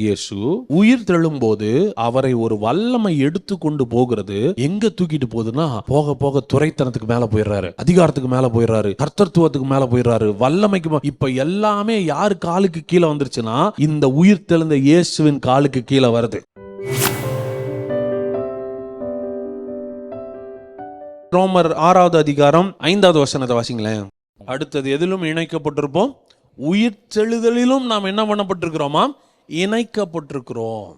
இயேசு உயிர் தெழும்போது அவரை ஒரு வல்லமை எடுத்து கொண்டு போகிறது. எங்க தூக்கிட்டு போகுதுன்னா போக போக துறைத்தனத்துக்கு மேல போயிடுறாரு. அதிகாரத்துக்கு மேல போயிடுறாரு. கர்த்தத்துவத்துக்கு மேல போயிடுறாரு. வல்லமைக்கு இப்ப எல்லாமே யார் காலுக்கு கீழே வந்துருச்சுன்னா இந்த உயிர் தெழுந்த இயேசுவின் காலுக்கு கீழே வருது. ரோமர் ஆறாவது அதிகாரம் ஐந்தாவது வசனத்தை வாசிங்களேன். அடுத்தது எதிலும் இணைக்கப்பட்டிருப்போம். உயிர் தெழுதலிலும் நாம் என்ன பண்ணப்பட்டிருக்கிறோமா? இணைக்கப்பட்டிருக்கிறோம்.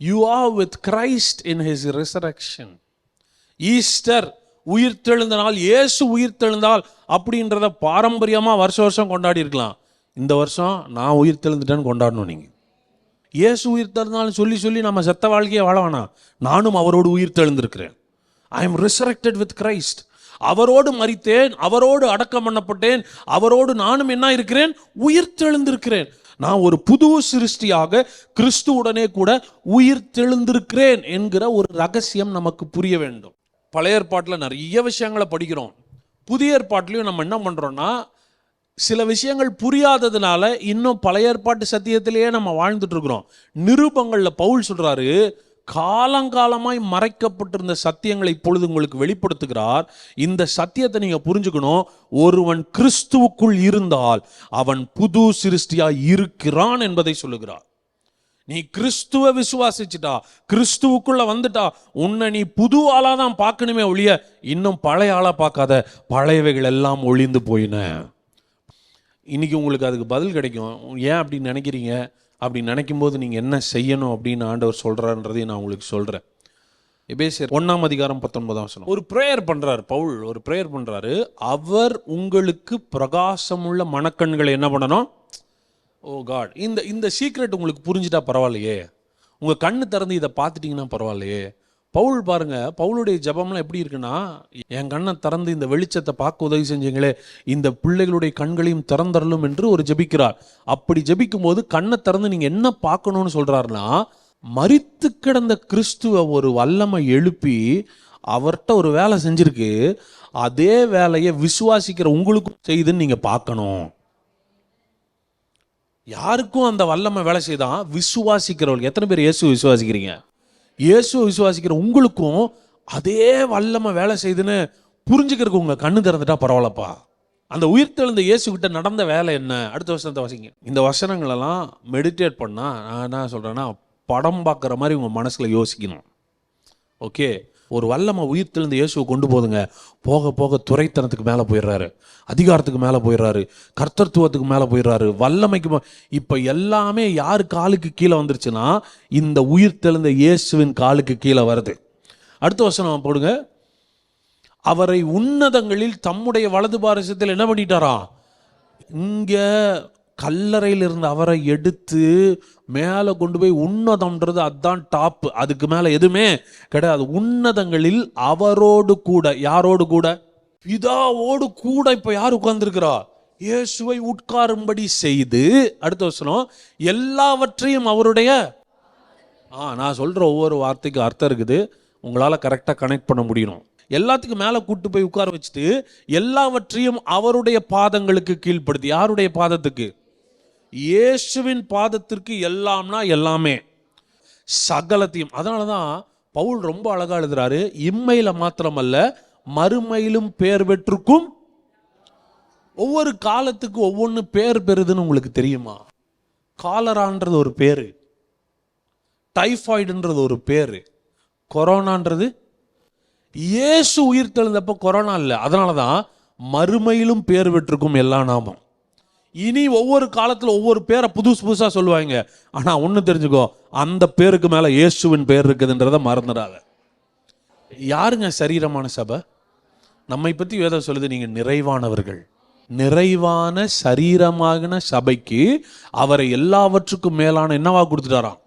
You are with Christ in his resurrection Easter உயிர்த்தெழுந்த நாள் இயேசு உயிர்த்தெழுந்தால் அப்படின்றத பாரம்பரியமாக வருஷ வருஷம் கொண்டாடி இருக்கலாம். இந்த வருஷம் நான் உயிர்த்தெழுந்துட்டேன்னு கொண்டாடணும் நீங்கள் இயேசு உயிர்த்தெழுந்தாலும் சொல்லி சொல்லி நம்ம செத்த வாழ்க்கையை வாழ வேணாம். நானும் அவரோடு உயிர்த்தெழுந்திருக்கிறேன் I am resurrected with Christ அவரோடு மறித்தேன் அவரோடு அடக்கம் பண்ணப்பட்டேன் அவரோடு நானும் என்ன இருக்கிறேன்? உயிர்த்தெழுந்திருக்கிறேன் நான் ஒரு புது சிருஷ்டியாக கிறிஸ்துவுடனே கூட உயிர் தெளிந்திருக்கிறேன் என்கிற ஒரு ரகசியம் நமக்கு புரிய வேண்டும். பழைய ஏற்பாட்டில் நிறைய விஷயங்களை படிக்கிறோம். புதிய ஏற்பாட்டிலையும் நம்ம என்ன பண்ணுறோன்னா சில விஷயங்கள் புரியாததுனால இன்னும் பழைய ஏற்பாட்டு சத்தியத்திலேயே நம்ம வாழ்ந்துட்டு இருக்கிறோம். நிருபங்களில் பவுல் சொல்கிறாரு காலங்காலமாய் மறைக்கப்பட்டிருந்த சத்தியங்களை இப்பொழுது உங்களுக்கு வெளிப்படுத்துகிறார். இந்த சத்தியத்தை நீங்கள் புரிஞ்சுக்கணும். ஒருவன் கிறிஸ்துவுக்குள் இருந்தால் அவன் புது சிருஷ்டியாக இருக்கிறான் என்பதை சொல்லுகிறார். நீ கிறிஸ்துவ விசுவாசிச்சுட்டா கிறிஸ்துவுக்குள்ள வந்துட்டா உன்னை நீ புது ஆளாக தான் பார்க்கணுமே ஒழிய இன்னும் பழைய ஆளா பார்க்காத பழையவைகள் எல்லாம் ஒளிந்து போயின. இன்னைக்கு உங்களுக்கு அதுக்கு பதில் கிடைக்கும். ஏன் அப்படின்னு நினைக்கிறீங்க? அப்படி நினைக்கும் போது நீங்கள் என்ன செய்யணும் அப்படின்னு ஆண்டவர் சொல்கிறான்றதையும் நான் உங்களுக்கு சொல்கிறேன் எபேசியர் ஒன்றாம் அதிகாரம் பத்தொன்பதாம் வசனம். ஒரு ப்ரேயர் பண்ணுறாரு பவுல் ஒரு ப்ரேயர் பண்ணுறாரு அவர் உங்களுக்கு பிரகாசமுள்ள மனக்கண்களை என்ன பண்ணணும்? ஓ காட் இந்த இந்த சீக்ரெட் உங்களுக்கு புரிஞ்சிட்டா பரவாயில்லையே. உங்கள் கண்ணு திறந்து இதை பார்த்துட்டீங்கன்னா பரவாயில்லையே. பவுல் பாருங்க பவுலுடைய ஜபம்லாம் எப்படி இருக்குன்னா என் கண்ணை திறந்து இந்த வெளிச்சத்தை பார்க்க உதவி செஞ்சீங்களே இந்த பிள்ளைகளுடைய கண்களையும் திறந்தரலும் என்று ஒரு ஜெபிக்கிறார். அப்படி ஜபிக்கும் போது கண்ணை திறந்து நீங்க என்ன பார்க்கணும்னு சொல்றாருன்னா மரித்து கிடந்த கிறிஸ்துவ ஒரு வல்லமை எழுப்பி அவர்கிட்ட ஒரு வேலை செஞ்சிருக்கு அதே வேலையை விசுவாசிக்கிற உங்களுக்கும் செய்துன்னு நீங்க பார்க்கணும். யாருக்கும் அந்த வல்லமை வேலை செய்தான் விசுவாசிக்கிறவர்கள் எத்தனை பேர் இயேசு விசுவாசிக்கிறீங்க? இயேசுவை விசுவாசிக்கிற உங்களுக்கும் அதே வல்லமை வேலை செய்துன்னு புரிஞ்சுக்கிறதுக்கு உங்க கண்ணு திறந்துட்டா பரவாயில்லப்பா. அந்த உயிர்த்தெழுந்த இயேசு கிட்ட நடந்த வேலை என்ன? அடுத்த வசனத்தை வாசிங்க. இந்த வசனங்களெல்லாம் மெடிடேட் பண்ணால் நான் என்ன சொல்கிறேன்னா படம் பார்க்குற மாதிரி உங்கள் மனசில் யோசிக்கணும். ஓகே ஒரு வல்லமை உயிர்த்தெழுந்த இயேசுவை கொண்டு போதுங்க. போக போக துறைத்தனத்துக்கு மேலே போயிடுறாரு. அதிகாரத்துக்கு மேலே போயிடுறாரு. கர்த்தத்துவத்துக்கு மேலே போயிடுறாரு. வல்லமைக்கு மே- எல்லாமே யார் காலுக்கு கீழே வந்துருச்சுன்னா இந்த உயிர்த்தெழுந்த இயேசுவின் காலுக்கு கீழே வருது. அடுத்த வசனம் போடுங்க. அவரை உன்னதங்களில் தம்முடைய வலது பாரசத்தில் என்ன பண்ணிட்டாரா? இங்கே கல்லறையில் இருந்த அவரை எடுத்து மேலே கொண்டு போய் உன்னதம்ன்றது அதுதான் டாப் அதுக்கு மேலே எதுவுமே கிடையாது. உன்னதங்களில் அவரோடு கூட யாரோடு கூட? பிதாவோடு கூட இப்போ யார் உட்கார்ந்துருக்கிறா? இயேசுவை உட்காரும்படி செய்து அடுத்த வசனம் எல்லாவற்றையும் அவருடைய ஆ நான் சொல்கிற ஒவ்வொரு வார்த்தைக்கும் அர்த்தம் இருக்குது. உங்களால் கரெக்டாக கனெக்ட் பண்ண முடியணும். எல்லாத்துக்கும் மேலே கூட்டு போய் உட்கார வச்சுட்டு எல்லாவற்றையும் அவருடைய பாதங்களுக்கு கீழ்ப்படுத்தி. யாருடைய பாதத்துக்கு? இயேசுவின் பாதத்திற்கு எல்லாம்னா எல்லாமே. சகலத்தையும். அதனால தான் பவுல் ரொம்ப அழகாக எழுதுறாரு இம்மையில் மாத்திரமல்ல மறுமையிலும் பேர் பெற்றுக்கும் ஒவ்வொரு காலத்துக்கு ஒவ்வொன்று பேர் பெறுதுன்னு உங்களுக்கு தெரியுமா? காலரான்றது ஒரு பேர் டைஃபாய்டுன்றது ஒரு பேர். கொரோனான்றது இயேசு உயிர் தெழுந்தப்போ கொரோனா இல்லை. அதனால தான் மறுமையிலும் பேர் பெற்றிருக்கும் எல்லா நாமம். இனி ஒவ்வொரு காலத்தில் ஒவ்வொரு பேரை புதுசு புதுசாக சொல்லுவாங்க. ஆனால் ஒன்று தெரிஞ்சுக்கோ அந்த பேருக்கு மேலே இயேசுவின் பேர் இருக்குதுன்றதை மறந்துடாத. யாருங்க சரீரமான சபை? நம்மை பற்றி வேதம் சொல்லுது நீங்கள் நிறைவானவர்கள். நிறைவான சரீரமாகின சபைக்கு அவரை எல்லாவற்றுக்கும் மேலான என்னவா கொடுத்துட்டாராம்?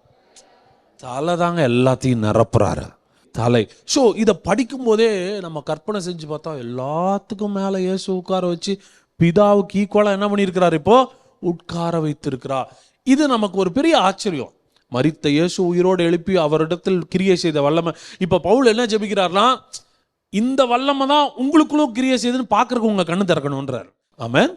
தலை தாங்க எல்லாத்தையும் நிரப்புறாரு. தலை. ஸோ இதை படிக்கும்போதே நம்ம கற்பனை செஞ்சு பார்த்தா எல்லாத்துக்கும் மேலே இயேசு உட்கார வச்சு பிதாவுக்கு ஈக்குவலாக என்ன பண்ணியிருக்கிறார் இப்போ? உட்கார வைத்திருக்கிறார். இது நமக்கு ஒரு பெரிய ஆச்சரியம். மறித்த இயேசு உயிரோடு எழுப்பி அவரிடத்தில் கிரியை செய்த வல்லமை. இப்போ பவுல் என்ன ஜெபிக்கிறார்னா இந்த வல்லமை தான் உங்களுக்குள்ளும் கிரியை செய்துன்னு பார்க்கறக்கு உங்கள் கண்ணு திறக்கணுன்றார் ஆமாம்